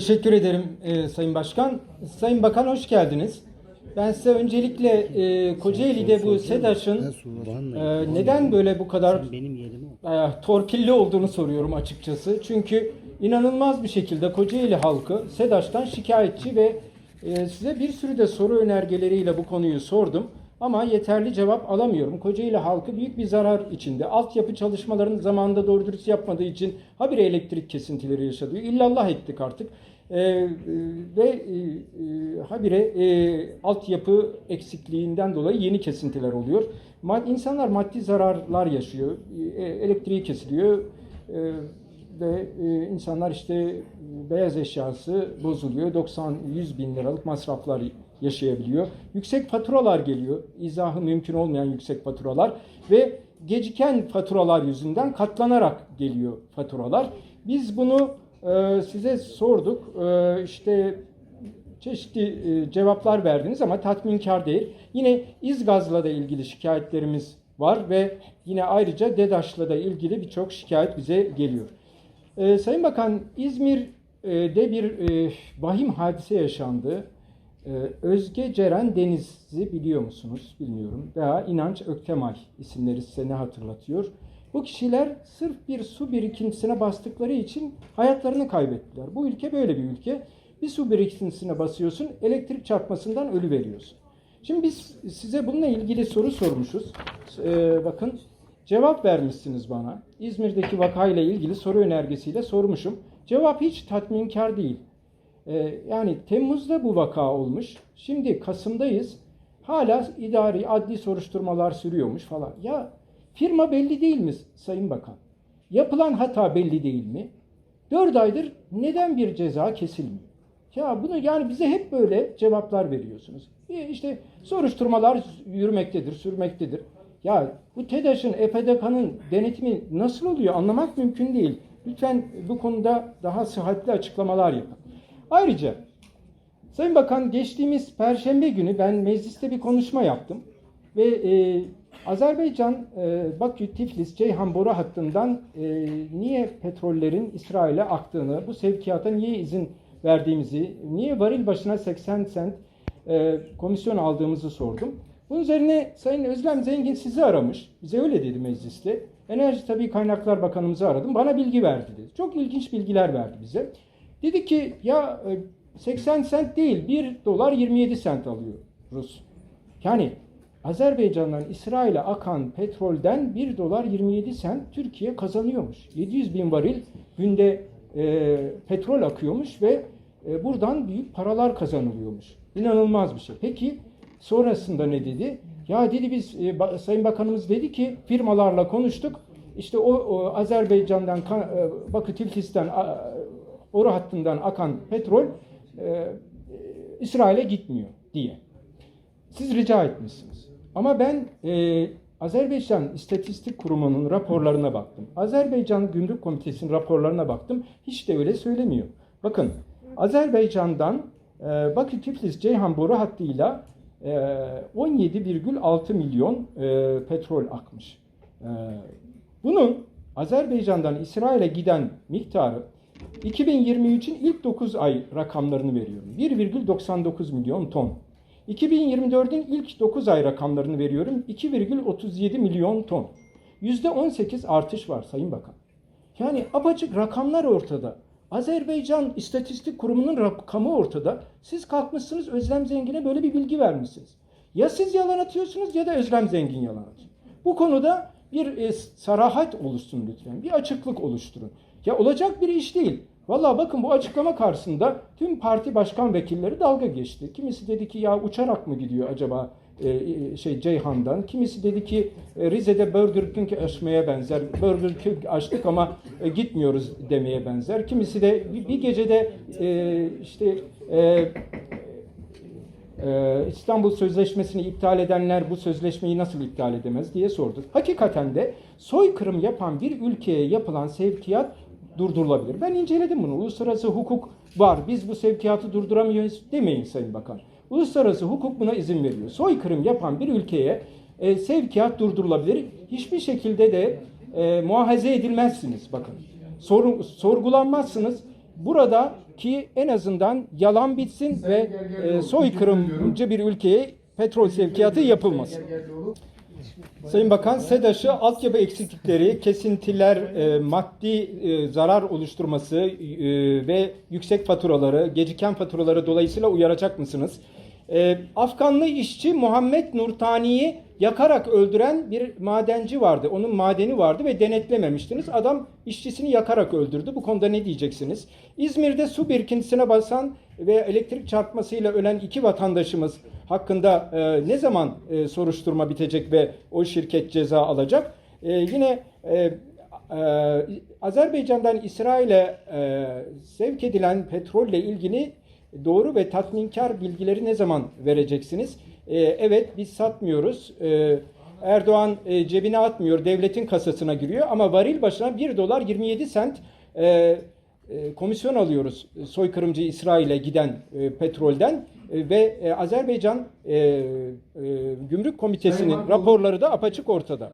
Teşekkür ederim e, Sayın Başkan. Sayın Bakan hoş geldiniz. Ben size öncelikle e, Kocaeli'de bu SEDAŞ'ın e, neden böyle bu kadar e, torpilli olduğunu soruyorum açıkçası. Çünkü inanılmaz bir şekilde Kocaeli halkı SEDAŞ'tan şikayetçi ve e, size bir sürü de soru önergeleriyle bu konuyu sordum. Ama yeterli cevap alamıyorum. Kocaeli halkı büyük bir zarar içinde. Altyapı çalışmalarını zamanında doğru dürüst yapmadığı için habire elektrik kesintileri yaşadı. İllallah ettik artık. Ee, e, ve e, e, habire e, altyapı eksikliğinden dolayı yeni kesintiler oluyor. Ma- insanlar maddi zararlar yaşıyor. E, elektriği kesiliyor. E, ve e, insanlar işte beyaz eşyası bozuluyor. 90-100 bin liralık masraflar yaşayabiliyor. Yüksek faturalar geliyor. İzahı mümkün olmayan yüksek faturalar ve geciken faturalar yüzünden katlanarak geliyor faturalar. Biz bunu e, size sorduk. E, işte çeşitli e, cevaplar verdiniz ama tatminkar değil. Yine İzgaz'la da ilgili şikayetlerimiz var ve yine ayrıca DEDAŞ'la da ilgili birçok şikayet bize geliyor. Ee, Sayın Bakan, İzmir'de bir e, vahim hadise yaşandı. Ee, Özge Ceren Deniz'i biliyor musunuz? Bilmiyorum. Veya İnanç Öktemay isimleri size ne hatırlatıyor? Bu kişiler sırf bir su birikintisine bastıkları için hayatlarını kaybettiler. Bu ülke böyle bir ülke. Bir su birikintisine basıyorsun, elektrik çarpmasından ölü veriyorsun. Şimdi biz size bununla ilgili soru sormuşuz. Ee, bakın cevap vermişsiniz bana. İzmir'deki vakayla ilgili soru önergesiyle sormuşum. Cevap hiç tatminkar değil. Ee, yani Temmuz'da bu vaka olmuş. Şimdi Kasım'dayız. Hala idari adli soruşturmalar sürüyormuş falan. Ya firma belli değil mi Sayın Bakan? Yapılan hata belli değil mi? 4 aydır neden bir ceza kesilmiyor? Ya bunu yani bize hep böyle cevaplar veriyorsunuz. E İşte soruşturmalar yürümektedir, sürmektedir. Ya bu TEDAŞ'ın, EPDK'nın denetimi nasıl oluyor anlamak mümkün değil. Lütfen bu konuda daha sıhhatli açıklamalar yapın. Ayrıca Sayın Bakan geçtiğimiz Perşembe günü ben mecliste bir konuşma yaptım. Ve e, Azerbaycan, e, Bakü, Tiflis, Ceyhan boru hattından e, niye petrollerin İsrail'e aktığını, bu sevkiyata niye izin verdiğimizi, niye varil başına 80 sent e, komisyon aldığımızı sordum. Bunun üzerine Sayın Özlem Zengin sizi aramış. Bize öyle dedi mecliste. Enerji Tabii Kaynaklar Bakanımızı aradım. Bana bilgi verdi dedi. Çok ilginç bilgiler verdi bize. Dedi ki ya e, 80 sent değil 1 dolar 27 sent alıyor Rus. Yani Azerbaycan'dan İsrail'e akan petrolden 1 dolar 27 sent Türkiye kazanıyormuş. 700 bin varil günde e, petrol akıyormuş ve e, buradan büyük paralar kazanılıyormuş. İnanılmaz bir şey. Peki sonrasında ne dedi? Ya dedi biz e, ba- Sayın Bakanımız dedi ki firmalarla konuştuk. İşte o, o Azerbaycan'dan e, Bakü Tiflis'ten boru hattından akan petrol e, İsrail'e gitmiyor diye. Siz rica etmişsiniz. Ama ben e, Azerbaycan İstatistik Kurumu'nun raporlarına baktım. Azerbaycan Gümrük Komitesi'nin raporlarına baktım. Hiç de öyle söylemiyor. Bakın Azerbaycan'dan e, Bakü Tiflis Ceyhan boru hattıyla e, 17,6 milyon e, petrol akmış. E, bunun Azerbaycan'dan İsrail'e giden miktarı 2023'in ilk 9 ay rakamlarını veriyorum. 1,99 milyon ton. 2024'ün ilk 9 ay rakamlarını veriyorum. 2,37 milyon ton. %18 artış var Sayın Bakan. Yani apaçık rakamlar ortada. Azerbaycan İstatistik Kurumu'nun rakamı ortada. Siz kalkmışsınız Özlem Zengin'e böyle bir bilgi vermişsiniz. Ya siz yalan atıyorsunuz ya da Özlem Zengin yalan atıyor. Bu konuda bir e, sarahat oluşsun lütfen. Bir açıklık oluşturun. Ya olacak bir iş değil. Vallahi bakın bu açıklama karşısında tüm parti başkan vekilleri dalga geçti. Kimisi dedi ki ya uçarak mı gidiyor acaba e, şey Ceyhan'dan. Kimisi dedi ki e, Rize'de Burger King açmaya benzer. Burger King açtık ama e, gitmiyoruz demeye benzer. Kimisi de bir, bir gecede e, işte e, ee, İstanbul Sözleşmesi'ni iptal edenler bu sözleşmeyi nasıl iptal edemez diye sordu. Hakikaten de soykırım yapan bir ülkeye yapılan sevkiyat durdurulabilir. Ben inceledim bunu. Uluslararası hukuk var. Biz bu sevkiyatı durduramıyoruz demeyin Sayın Bakan. Uluslararası hukuk buna izin veriyor. Soykırım yapan bir ülkeye e, sevkiyat durdurulabilir. Hiçbir şekilde de e, muahaze edilmezsiniz bakın. Sorun, sorgulanmazsınız. Burada ki en azından yalan bitsin ve e, soykırımcı bir ülkeye petrol sevkiyatı yapılmasın. Sayın Bakan, SEDAŞ'ı altyapı eksiklikleri, kesintiler, e, maddi e, zarar oluşturması e, ve yüksek faturaları, geciken faturaları dolayısıyla uyaracak mısınız? E, Afganlı işçi Muhammed Nurtani'yi yakarak öldüren bir madenci vardı. Onun madeni vardı ve denetlememiştiniz. Adam işçisini yakarak öldürdü. Bu konuda ne diyeceksiniz? İzmir'de su birikintisine basan ve elektrik çarpmasıyla ölen iki vatandaşımız hakkında e, ne zaman e, soruşturma bitecek ve o şirket ceza alacak? E, yine e, e, Azerbaycan'dan İsrail'e e, sevk edilen petrolle ilgili doğru ve tatminkar bilgileri ne zaman vereceksiniz? E, evet biz satmıyoruz. E, Erdoğan e, cebine atmıyor, devletin kasasına giriyor ama varil başına 1 dolar 27 sent e, e, komisyon alıyoruz soykırımcı İsrail'e giden e, petrolden E, ve e, Azerbaycan e, e, Gümrük Komitesi'nin raporları da apaçık ortada.